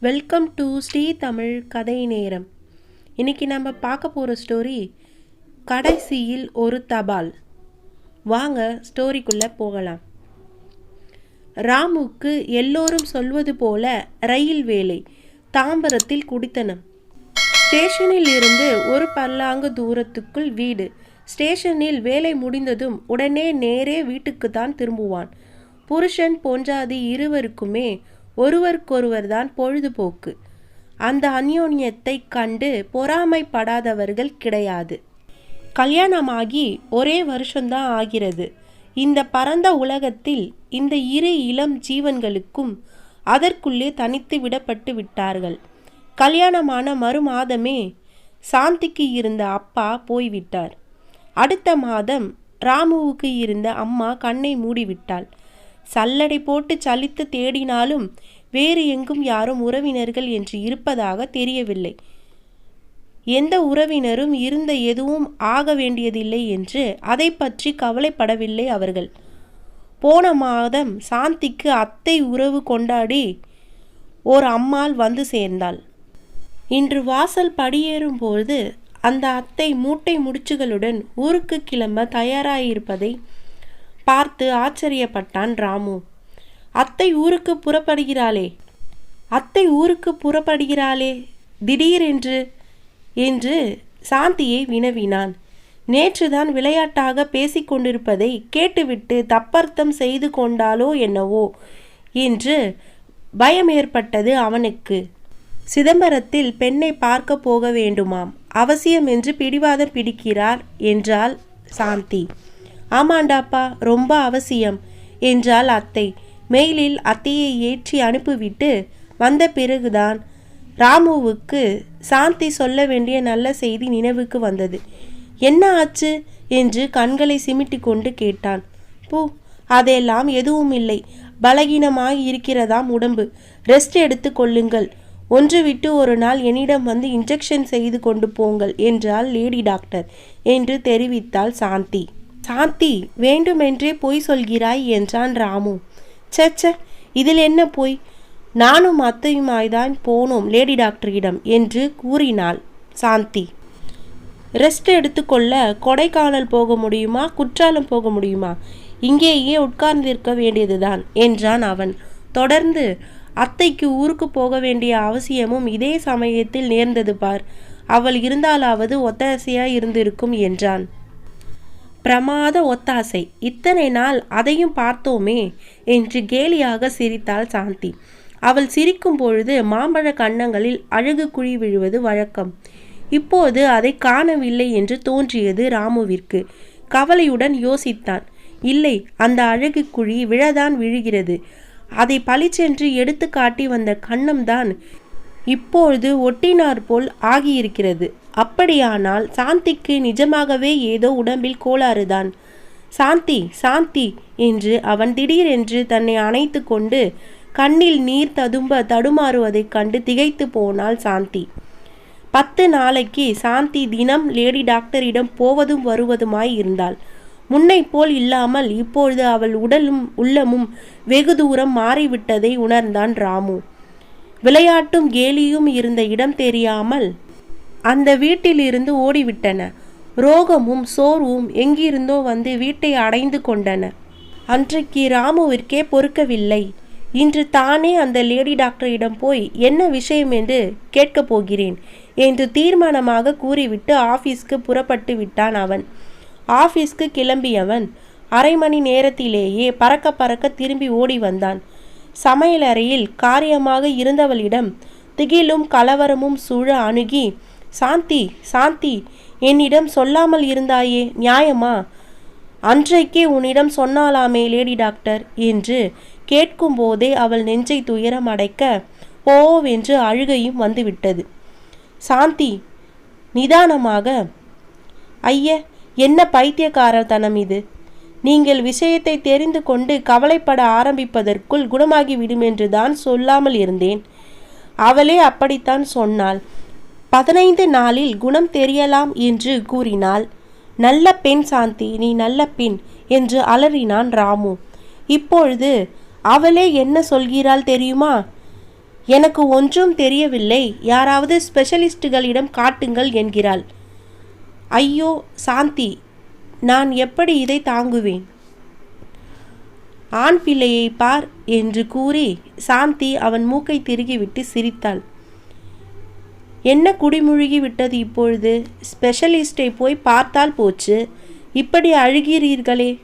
Welcome to Sri Tamil கதை நேரம் இன்னைக்கு நம்ம பார்க்க போகிற ஸ்டோரி கடைசியில் ஒரு தபால். வாங்க ஸ்டோரிக்குள்ளே போகலாம். ராமுக்கு எல்லோரும் சொல்வது போல ரயில் வேலை தாம்பரத்தில் குடித்தனம். ஸ்டேஷனில் இருந்து ஒரு பல்லாங்கு தூரத்துக்குள் வீடு. ஸ்டேஷனில் வேலை முடிந்ததும் உடனே நேரே வீட்டுக்கு தான் திரும்புவான். புருஷன் பொஞ்சாதி இருவருக்குமே ஒருவருக்கொருவர் தான் பொழுதுபோக்கு. அந்த அந்யோன்யத்தை கண்டு பொறாமைப்படாதவர்கள் கிடையாது. கல்யாணமாகி ஒரே வருஷம்தான் ஆகிறது. இந்த பரந்த உலகத்தில் இந்த இரு இளம் ஜீவன்களுக்கும் அதற்குள்ளே தனித்து விடப்பட்டு விட்டார்கள். கல்யாணமான மறு மாதமே சாந்திக்கு இருந்த அப்பா போய்விட்டார். அடுத்த மாதம் ராமுவுக்கு இருந்த அம்மா கண்ணை மூடிவிட்டாள். சல்லடை போட்டு சலித்து தேடினாலும் வேறு எங்கும் யாரும் உறவினர்கள் என்று இருப்பதாக தெரியவில்லை. எந்த உறவினரும் இருந்த எதுவும் ஆக வேண்டியதில்லை என்று அதை பற்றி கவலைப்படவில்லை அவர்கள். போன மாதம் சாந்திக்கு அத்தை உறவு கொண்டாடி ஓர் அம்மாள் வந்து சேர்ந்தாள். இன்று வாசல் படியேறும்போது அந்த அத்தை மூட்டை முடிச்சுகளுடன் ஊருக்கு கிளம்ப தயாராயிருப்பதை பார்த்து ஆச்சரியப்பட்டான் ராமு. அத்தை ஊருக்கு புறப்படுகிறாளே. அத்தை ஊருக்கு புறப்படுகிறாளே. திடீரென்று என்று சாந்தியை வினவினான். நேற்றுதான் விளையாட்டாக பேசிக்கொண்டிருப்பதை கேட்டுவிட்டு தப்பர்த்தம் செய்து கொண்டாலோ என்னவோ என்று பயம் ஏற்பட்டது அவனுக்கு. சிதம்பரத்தில் பெண்ணை பார்க்க போக வேண்டுமாம். அவசியம் என்று பிடிவாதம் பிடிக்கிறார் என்றாள் சாந்தி. ஆமாண்டாப்பா ரொம்ப அவசியம் என்றாள் அத்தை. மெயிலில் அத்தையை ஏற்றி அனுப்பிவிட்டு வந்த பிறகுதான் ராமுவுக்கு சாந்தி சொல்ல வேண்டிய நல்ல செய்தி நினைவுக்கு வந்தது. என்ன ஆச்சு? என்று கண்களை சிமிட்டி கொண்டு கேட்டான். பூ அதெல்லாம் எதுவும் இல்லை. பலகீனமாக இருக்கிறதாம் உடம்பு. ரெஸ்ட் எடுத்து கொள்ளுங்கள். ஒன்று விட்டு ஒரு நாள் என்னிடம் வந்து இன்ஜெக்ஷன் செய்து கொண்டு போங்கள் என்றாள் லேடி டாக்டர் என்று தெரிவித்தாள் சாந்தி. சாந்தி வேண்டுமென்றே பொய் சொல்கிறாய் என்றான் ராமு. சச்ச இதில் என்ன பொய்? நானும் அத்தையுமாய்தான் போனோம் லேடி டாக்டரிடம் என்று கூறினாள் சாந்தி. ரெஸ்ட் எடுத்துக்கொள்ள கொடைக்கானல் போக முடியுமா? குற்றாலம் போக முடியுமா? இங்கேயே உட்கார்ந்திருக்க வேண்டியதுதான் என்றான் அவன். தொடர்ந்து அத்தைக்கு ஊருக்கு போக வேண்டிய அவசியமும் இதே சமயத்தில் நேர்ந்தது பார். அவள் இருந்தாலாவது ஒத்தாசையாய் இருந்திருக்கும் என்றான். பிரமாத ஒத்தாசை. இத்தனை நாள் அதையும் பார்த்தோமே என்று கேலியாக சிரித்தாள் சாந்தி. அவள் சிரிக்கும் பொழுது மாம்பழ கன்னங்களில் அழகு குழி விழுவது வழக்கம். இப்போது அதை காணவில்லை என்று தோன்றியது ராமுவிற்கு. கவலையுடன் யோசித்தான். இல்லை அந்த அழகு குழி விழதான் விழுகிறது. அதை பளிச்சென்று எடுத்து காட்டி வந்த கன்னம்தான் இப்பொழுது ஒட்டினார் போல் ஆகியிருக்கிறது. அப்படியானால் சாந்திக்கு நிஜமாகவே ஏதோ உடம்பில் கோளாறுதான். சாந்தி சாந்தி என்று அவன் திடீரென்று தன்னை அணைத்து கொண்டு கண்ணில் நீர் ததும்ப தடுமாறுவதைக் கண்டு திகைத்து போனாள் சாந்தி. பத்து நாளைக்கு சாந்தி தினம் லேடி டாக்டரிடம் போவதும் வருவதுமாய் இருந்தாள். முன்னை போல் இல்லாமல் இப்பொழுது அவள் உடலும் உள்ளமும் வெகு தூரம் மாறிவிட்டதை உணர்ந்தான் ராமு. விளையாட்டும் கேலியும் இருந்த இடம் தெரியாமல் அந்த வீட்டிலிருந்து ஓடிவிட்டன. ரோகமும் சோர்வும் எங்கிருந்தோ வந்து வீட்டை அடைந்து கொண்டன. அன்றைக்கு ராமுவிற்கே பொறுக்கவில்லை. இன்று தானே அந்த லேடி டாக்டரிடம் போய் என்ன விஷயம் என்று கேட்கப் போகிறேன் என்று தீர்மானமாக கூறிவிட்டு ஆபீஸ்க்கு புறப்பட்டு விட்டான் அவன். ஆபீஸ்க்கு கிளம்பியவன் அரை மணி நேரத்திலேயே பறக்க பறக்க திரும்பி ஓடி வந்தான். சமையலறையில் காரியமாக இருந்தவளிடம் திகிலும் கலவரமும் சூழ அணுகி சாந்தி சாந்தி என்னிடம் சொல்லாமல் இருந்தாயே நியாயமா? அன்றைக்கே உன்னிடம் சொன்னாலாமே லேடி டாக்டர் என்று கேட்கும்போதே அவள் நெஞ்சை துயரம் அடைக்க போவென்று அழுகையும் வந்துவிட்டது. சாந்தி நிதானமாக ஐய என்ன பைத்தியக்காரத்தனம் இது? நீங்கள் விஷயத்தை தெரிந்து கொண்டு கவலைப்பட ஆரம்பிப்பதற்குள் குணமாகிவிடும் என்று தான் சொல்லாமல் இருந்தேன். அவளே அப்படித்தான் சொன்னாள். பதினைந்து நாளில் குணம் தெரியலாம் என்று கூறினாள். நல்ல பெண் சாந்தி நீ நல்ல பெண் என்று அலறினான் ராமு. இப்பொழுது அவளே என்ன சொல்கிறாள் தெரியுமா? எனக்கு ஒன்றும் தெரியவில்லை. யாராவது ஸ்பெஷலிஸ்டுகளிடம் காட்டுங்கள் என்கிறாள். ஐயோ சாந்தி நான் எப்படி இதை தாங்குவேன்? ஆண் பிள்ளையை பார் என்று கூறி சாந்தி அவன் மூக்கை திருகிவிட்டு சிரித்தாள். என்ன குடிமுழுகி விட்டது இப்பொழுது? ஸ்பெஷலிஸ்டை போய் பார்த்தால் போச்சு. இப்படி அழுகிறீர்களே.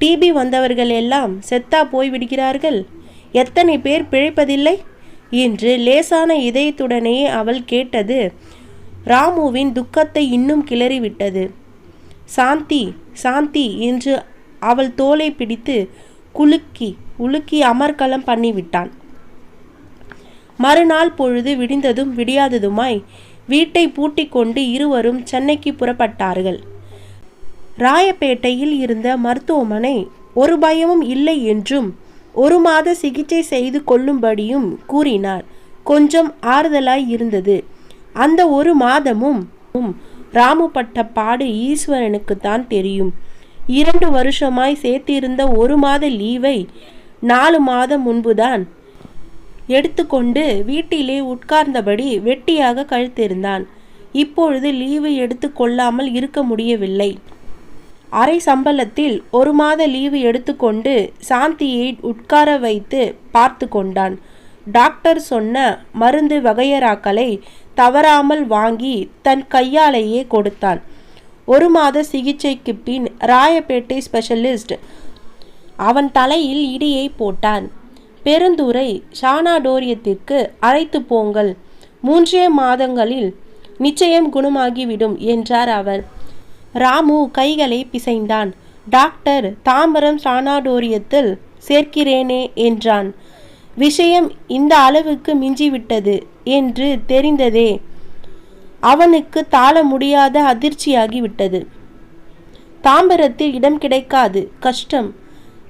டிபி வந்தவர்கள் எல்லாம் செத்தா போய் விடுகிறார்கள். எத்தனை பேர் பிழைப்பதில்லை? என்று லேசான இதயத்துடனே அவள் கேட்டது. ராமுவின் துக்கத்தை இன்னும் கிளறிவிட்டது. சாந்தி சாந்தி என்று அவள் தோலை பிடித்து குலுக்கி உலுக்கி அமர்கலம் பண்ணிவிட்டான். மறுநாள் பொழுது விடிந்ததும் விடியாததுமாய் வீட்டை பூட்டி கொண்டு இருவரும் சென்னைக்கு புறப்பட்டார்கள். ராயப்பேட்டையில் இருந்த மருத்துவமனை ஒரு பயமும் இல்லை என்றும் ஒரு மாத சிகிச்சை செய்து கொள்ளும்படியும் கூறினார். கொஞ்சம் ஆறுதலாய் இருந்தது. அந்த ஒரு மாதமும் ராமுப்பட்ட பாடு ஈஸ்வரனுக்குத்தான் தெரியும். இரண்டு வருஷமாய் சேர்த்திருந்த ஒரு மாத லீவை நாலு மாதம் முன்புதான் எடுத்துக்கொண்டு வீட்டிலே உட்கார்ந்தபடி வெட்டியாக கழுத்திருந்தான். இப்பொழுது லீவு எடுத்து கொள்ளாமல் இருக்க முடியவில்லை. அரை சம்பளத்தில் ஒரு மாத லீவு எடுத்துக்கொண்டு சாந்தியை உட்கார வைத்து பார்த்து கொண்டான். டாக்டர் சொன்ன மருந்து வகையராக்களை தவறாமல் வாங்கி தன் கையாலேயே கொடுத்தான். ஒரு மாத சிகிச்சைக்கு பின் ராயப்பேட்டை ஸ்பெஷலிஸ்ட் அவன் தலையில் இடியை போட்டான். பெருந்துரை ஷானாடோரியத்திற்கு அழைத்து போங்கள். மூன்றே மாதங்களில் நிச்சயம் குணமாகிவிடும் என்றார் அவர். ராமு கைகளை பிசைந்தான். டாக்டர் தாம்பரம் சானாடோரியத்தில் சேர்க்கிறேனே என்றான். விஷயம் இந்த அளவுக்கு மிஞ்சிவிட்டது என்று தெரிந்ததே அவனுக்கு தாழ முடியாத அதிர்ச்சியாகிவிட்டது. தாம்பரத்தில் இடம் கிடைக்காது கஷ்டம்.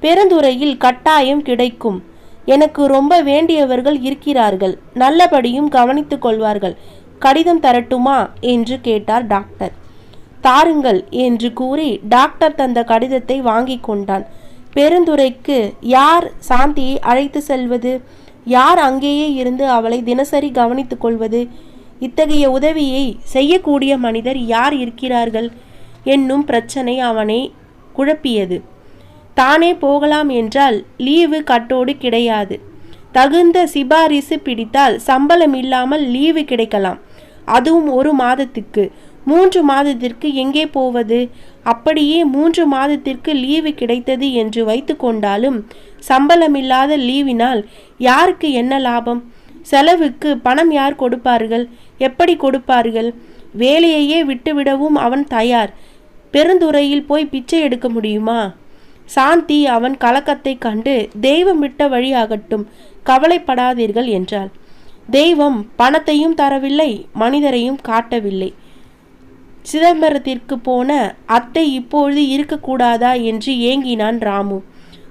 பெருந்துறையில் கட்டாயம் கிடைக்கும். எனக்கு ரொம்ப வேண்டியவர்கள் இருக்கிறார்கள். நல்லபடியும் கவனித்துக் கொள்வார்கள். கடிதம் தரட்டுமா? என்று கேட்டார் டாக்டர். தாருங்கள் என்று கூறி டாக்டர் தந்த கடிதத்தை வாங்கி கொண்டான். பெருந்துரைக்கு யார் சாந்தியை அழைத்து செல்வது? யார் அங்கேயே இருந்து அவளை தினசரி கவனித்துக் கொள்வது? இத்தகைய உதவியை செய்யக்கூடிய மனிதர் யார் இருக்கிறார்கள்? என்னும் பிரச்சனை அவனை குழப்பியது. தானே போகலாம் என்றால் லீவு கட்டோடு கிடையாது. தகுந்த சிபாரிசு பிடித்தால் சம்பளம் இல்லாமல் லீவு கிடைக்கலாம். அதுவும் ஒரு மாதத்துக்கு. மூன்று மாதத்திற்கு எங்கே போவது? அப்படியே மூன்று மாதத்திற்கு லீவு கிடைத்தது என்று வைத்து கொண்டாலும் சம்பளமில்லாத லீவினால் யாருக்கு என்ன லாபம்? செலவுக்கு பணம் யார் கொடுப்பார்கள்? எப்படி கொடுப்பார்கள்? வேலையையே விட்டுவிடவும் அவன் தயார். பெருந்துறையில் போய் பிச்சை எடுக்க முடியுமா? சாந்தி அவன் கலக்கத்தை கண்டு தெய்வம் விட்ட வழியாகட்டும் கவலைப்படாதீர்கள் என்றாள். தெய்வம் பணத்தையும் தரவில்லை மனிதரையும் காட்டவில்லை. சிதம்பரத்திற்கு போன அத்தை இப்பொழுது இருக்கக்கூடாதா என்று ஏங்கினான் ராமு.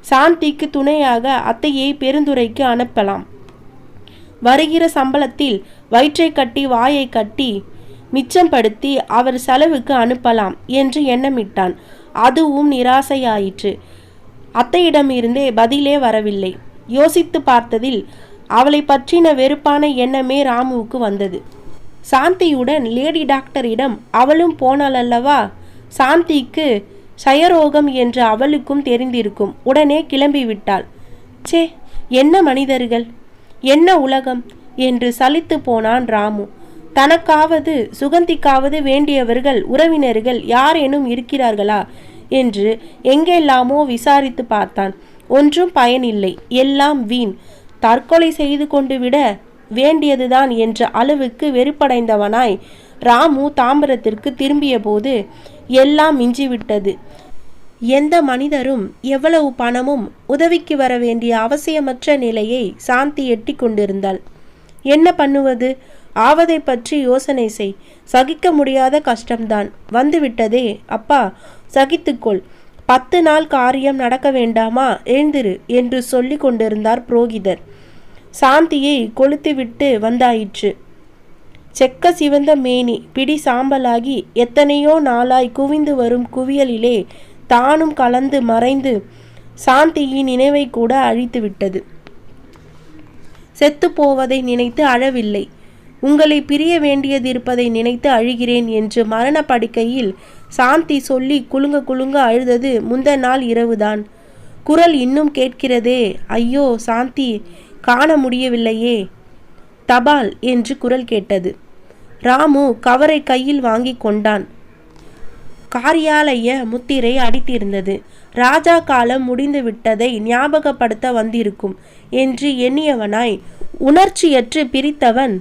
சாந்திக்கு துணையாக அத்தையை பெருந்துரைக்கு அனுப்பலாம். வருகிற சம்பளத்தில் வயிற்றை கட்டி வாயை கட்டி மிச்சம்படுத்தி அவர் செலவுக்கு அனுப்பலாம் என்று எண்ணமிட்டான். அதுவும் நிராசையாயிற்று. அத்தையிடமிருந்தே பதிலே வரவில்லை. யோசித்து பார்த்ததில் அவளை பற்றின வெறுப்பான எண்ணமே ராமுவுக்கு வந்தது. சாந்தியுடன் லேடி டாக்டரிடம் அவளும் போனாள் அல்லவா சாந்திக்கு சயரோகம் என்று அவளுக்கும் தெரிந்திருக்கும். உடனே கிளம்பி விட்டாள் சே என்ன மனிதர்கள்? என்ன உலகம்? என்று சலித்து போனான் ராமு. தனக்காவது சுகந்திக்காவது வேண்டியவர்கள் உறவினர்கள் யாரேனும் இருக்கிறார்களா? என்று எங்கெல்லாமோ விசாரித்து பார்த்தான். ஒன்றும் பயனில்லை. எல்லாம் வீண். தற்கொலை செய்து கொண்டு விட வேண்டியதுதான் என்ற அளவுக்கு வெறுப்படைந்தவனாய் ராமு தாம்பரத்திற்கு திரும்பிய போது எல்லாம் மிஞ்சிவிட்டது. எந்த மனிதரும் எவ்வளவு பணமும் உதவிக்கு வர வேண்டிய அவசியமற்ற நிலையை சாந்தி எட்டி கொண்டிருந்தாள் என்ன பண்ணுவது? ஆவதை பற்றி யோசனை செய். சகிக்க முடியாத கஷ்டம்தான். வந்துவிட்டதே. அப்பா சகித்துக்கொள். பத்து நாள் காரியம் நடக்க வேண்டாமா? எழுந்திரு என்று சொல்லி கொண்டிருந்தார் புரோகிதர். சாந்தியை கொளுத்துவிட்டு வந்தாயிற்று. செக்க சிவந்த மேனி பிடி சாம்பலாகி எத்தனையோ நாளாய் குவிந்து வரும் குவியலிலே தானும் கலந்து மறைந்து சாந்தியின் நினைவை கூட அழித்துவிட்டது. செத்து போவதை நினைத்து அழவில்லை. உங்களை பிரிய வேண்டியதிருப்பதை நினைத்து அழுகிறேன் என்று மரண படுக்கையில் சாந்தி சொல்லி குலுங்க குலுங்க அழுதது முந்த நாள் இரவுதான். குரல் இன்னும் கேட்கிறதே ஐயோ சாந்தி காண முடியவில்லையே. தபால் என்று குரல் கேட்டது. ராமு கவரை கையில் வாங்கி கொண்டான். காரியாலய முத்திரை அடித்திருந்தது. ராஜா காலம் முடிந்து விட்டதை ஞாபகப்படுத்த வந்திருக்கும் என்று எண்ணியவனாய் உணர்ச்சியற்று பிரித்தவன்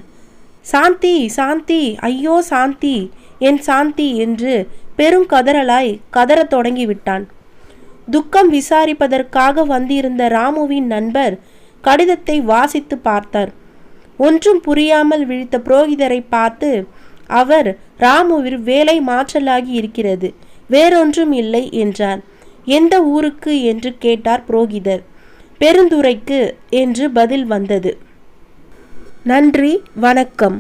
சாந்தி சாந்தி ஐயோ சாந்தி என் சாந்தி என்று பெரும் கதறலாய் கதறத் தொடங்கிவிட்டான். துக்கம் விசாரிப்பதற்காக வந்திருந்த ராமுவின் நண்பர் கடிதத்தை வாசித்து பார்த்தார். ஒன்றும் புரியாமல் விழித்த புரோகிதரை பார்த்து அவர் ராமுவில் வேலை மாற்றலாகி இருக்கிறது வேறொன்றும் இல்லை என்றார். எந்த ஊருக்கு? என்று கேட்டார் புரோகிதர். பெருந்துறைக்கு என்று பதில் வந்தது. நன்றி வணக்கம்.